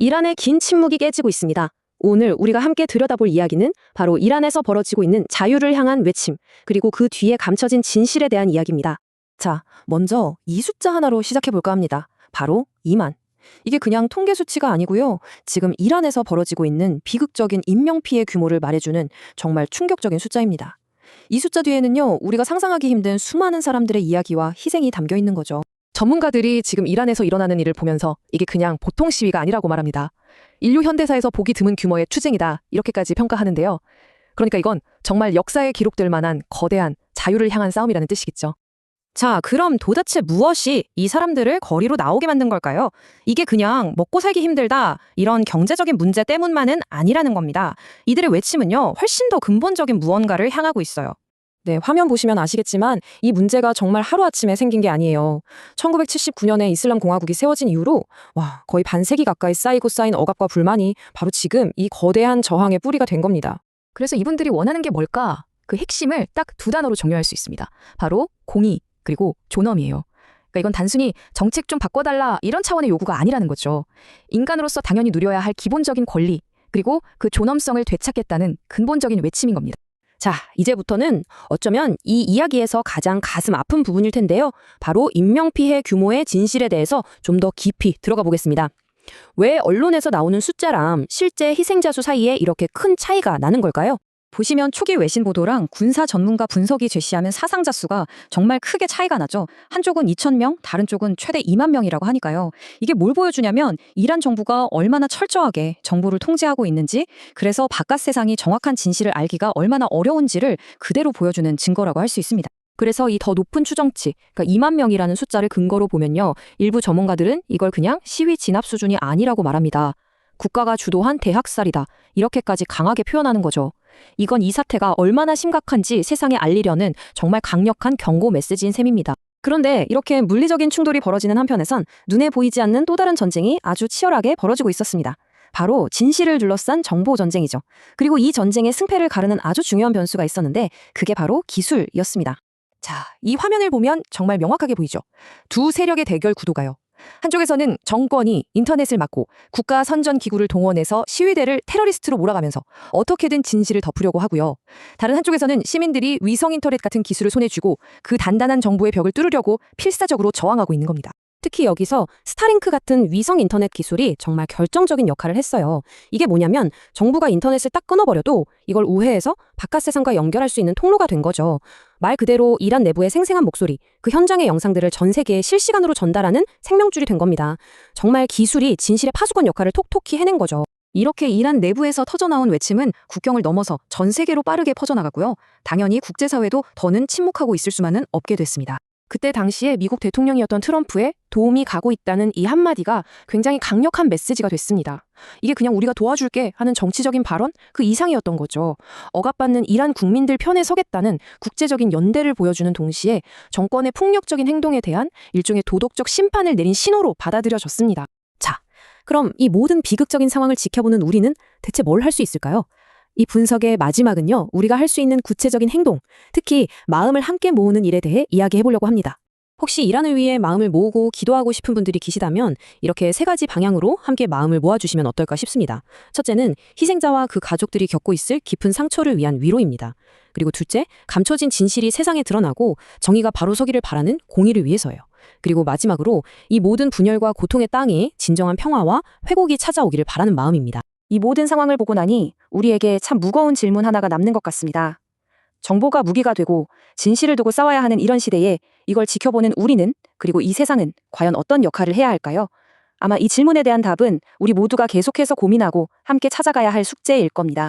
이란의 긴 침묵이 깨지고 있습니다. 오늘 우리가 함께 들여다볼 이야기는 바로 이란에서 벌어지고 있는 자유를 향한 외침, 그리고 그 뒤에 감춰진 진실에 대한 이야기입니다. 자, 먼저 이 숫자 하나로 시작해 볼까 합니다. 바로 2만. 이게 그냥 통계 수치가 아니고요. 지금 이란에서 벌어지고 있는 비극적인 인명피해 규모를 말해주는 정말 충격적인 숫자입니다. 이 숫자 뒤에는요, 우리가 상상하기 힘든 수많은 사람들의 이야기와 희생이 담겨 있는 거죠. 전문가들이 지금 이란에서 일어나는 일을 보면서 이게 그냥 보통 시위가 아니라고 말합니다. 인류 현대사에서 보기 드문 규모의 투쟁이다. 이렇게까지 평가하는데요. 그러니까 이건 정말 역사에 기록될 만한 거대한 자유를 향한 싸움이라는 뜻이겠죠. 자, 그럼 도대체 무엇이 이 사람들을 거리로 나오게 만든 걸까요? 이게 그냥 먹고 살기 힘들다, 이런 경제적인 문제 때문만은 아니라는 겁니다. 이들의 외침은요, 훨씬 더 근본적인 무언가를 향하고 있어요. 네, 화면 보시면 아시겠지만 이 문제가 정말 하루아침에 생긴 게 아니에요. 1979년에 이슬람 공화국이 세워진 이후로 와, 거의 반세기 가까이 쌓이고 쌓인 억압과 불만이 바로 지금 이 거대한 저항의 뿌리가 된 겁니다. 그래서 이분들이 원하는 게 뭘까? 그 핵심을 딱 두 단어로 정리할 수 있습니다. 바로 공의 그리고 존엄이에요. 그러니까 이건 단순히 정책 좀 바꿔달라 이런 차원의 요구가 아니라는 거죠. 인간으로서 당연히 누려야 할 기본적인 권리 그리고 그 존엄성을 되찾겠다는 근본적인 외침인 겁니다. 자, 이제부터는 어쩌면 이 이야기에서 가장 가슴 아픈 부분일 텐데요. 바로 인명피해 규모의 진실에 대해서 좀 더 깊이 들어가 보겠습니다. 왜 언론에서 나오는 숫자랑 실제 희생자 수 사이에 이렇게 큰 차이가 나는 걸까요? 보시면 초기 외신 보도랑 군사 전문가 분석이 제시하는 사상자 수가 정말 크게 차이가 나죠. 한쪽은 2,000명, 다른 쪽은 최대 2만 명이라고 하니까요. 이게 뭘 보여주냐면 이란 정부가 얼마나 철저하게 정보를 통제하고 있는지, 그래서 바깥 세상이 정확한 진실을 알기가 얼마나 어려운지를 그대로 보여주는 증거라고 할 수 있습니다. 그래서 이 더 높은 추정치, 그러니까 2만 명이라는 숫자를 근거로 보면요. 일부 전문가들은 이걸 그냥 시위 진압 수준이 아니라고 말합니다. 국가가 주도한 대학살이다. 이렇게까지 강하게 표현하는 거죠. 이건 이 사태가 얼마나 심각한지 세상에 알리려는 정말 강력한 경고 메시지인 셈입니다. 그런데 이렇게 물리적인 충돌이 벌어지는 한편에선 눈에 보이지 않는 또 다른 전쟁이 아주 치열하게 벌어지고 있었습니다. 바로 진실을 둘러싼 정보 전쟁이죠. 그리고 이 전쟁의 승패를 가르는 아주 중요한 변수가 있었는데 그게 바로 기술이었습니다. 자, 이 화면을 보면 정말 명확하게 보이죠. 두 세력의 대결 구도가요. 한쪽에서는 정권이 인터넷을 막고 국가 선전 기구를 동원해서 시위대를 테러리스트로 몰아가면서 어떻게든 진실을 덮으려고 하고요. 다른 한쪽에서는 시민들이 위성 인터넷 같은 기술을 손에 쥐고 그 단단한 정보의 벽을 뚫으려고 필사적으로 저항하고 있는 겁니다. 특히 여기서 스타링크 같은 위성 인터넷 기술이 정말 결정적인 역할을 했어요. 이게 뭐냐면 정부가 인터넷을 딱 끊어버려도 이걸 우회해서 바깥 세상과 연결할 수 있는 통로가 된 거죠. 말 그대로 이란 내부의 생생한 목소리, 그 현장의 영상들을 전 세계에 실시간으로 전달하는 생명줄이 된 겁니다. 정말 기술이 진실의 파수꾼 역할을 톡톡히 해낸 거죠. 이렇게 이란 내부에서 터져나온 외침은 국경을 넘어서 전 세계로 빠르게 퍼져나가고요. 당연히 국제사회도 더는 침묵하고 있을 수만은 없게 됐습니다. 그때 당시에 미국 대통령이었던 트럼프의 도움이 가고 있다는 이 한마디가 굉장히 강력한 메시지가 됐습니다. 이게 그냥 우리가 도와줄게 하는 정치적인 발언 그 이상이었던 거죠. 억압받는 이란 국민들 편에 서겠다는 국제적인 연대를 보여주는 동시에 정권의 폭력적인 행동에 대한 일종의 도덕적 심판을 내린 신호로 받아들여졌습니다. 자, 그럼 이 모든 비극적인 상황을 지켜보는 우리는 대체 뭘 할 수 있을까요? 이 분석의 마지막은요, 우리가 할 수 있는 구체적인 행동, 특히 마음을 함께 모으는 일에 대해 이야기해 보려고 합니다. 혹시 이란을 위해 마음을 모으고 기도하고 싶은 분들이 계시다면 이렇게 세 가지 방향으로 함께 마음을 모아주시면 어떨까 싶습니다. 첫째는 희생자와 그 가족들이 겪고 있을 깊은 상처를 위한 위로입니다. 그리고 둘째, 감춰진 진실이 세상에 드러나고 정의가 바로 서기를 바라는 공의를 위해서예요. 그리고 마지막으로 이 모든 분열과 고통의 땅에 진정한 평화와 회복이 찾아오기를 바라는 마음입니다. 이 모든 상황을 보고 나니 우리에게 참 무거운 질문 하나가 남는 것 같습니다. 정보가 무기가 되고 진실을 두고 싸워야 하는 이런 시대에 이걸 지켜보는 우리는 그리고 이 세상은 과연 어떤 역할을 해야 할까요? 아마 이 질문에 대한 답은 우리 모두가 계속해서 고민하고 함께 찾아가야 할 숙제일 겁니다.